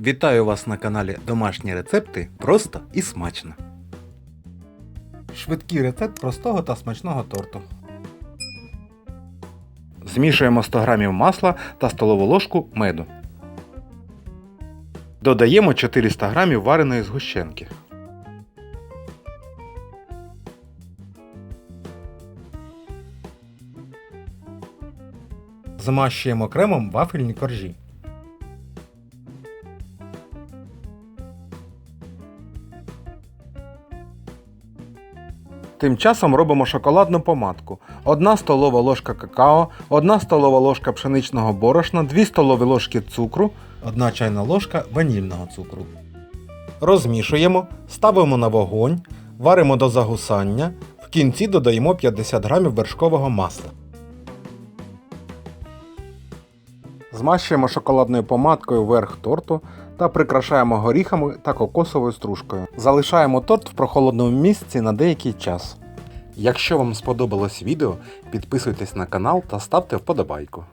Вітаю вас на каналі Домашні рецепти просто і смачно. Швидкий рецепт простого та смачного торту. Змішуємо 100 г масла та столову ложку меду. Додаємо 400 г вареної згущенки. Змащуємо кремом вафельні коржі. Тим часом робимо шоколадну помадку. 1 столова ложка какао, 1 столова ложка пшеничного борошна, 2 столові ложки цукру, 1 чайна ложка ванільного цукру. Розмішуємо, ставимо на вогонь, варимо до загусання. В кінці додаємо 50 г вершкового масла. Змащуємо шоколадною помадкою верх торту та прикрашаємо горіхами та кокосовою стружкою. Залишаємо торт в прохолодному місці на деякий час. Якщо вам сподобалось відео, підписуйтесь на канал та ставте вподобайку.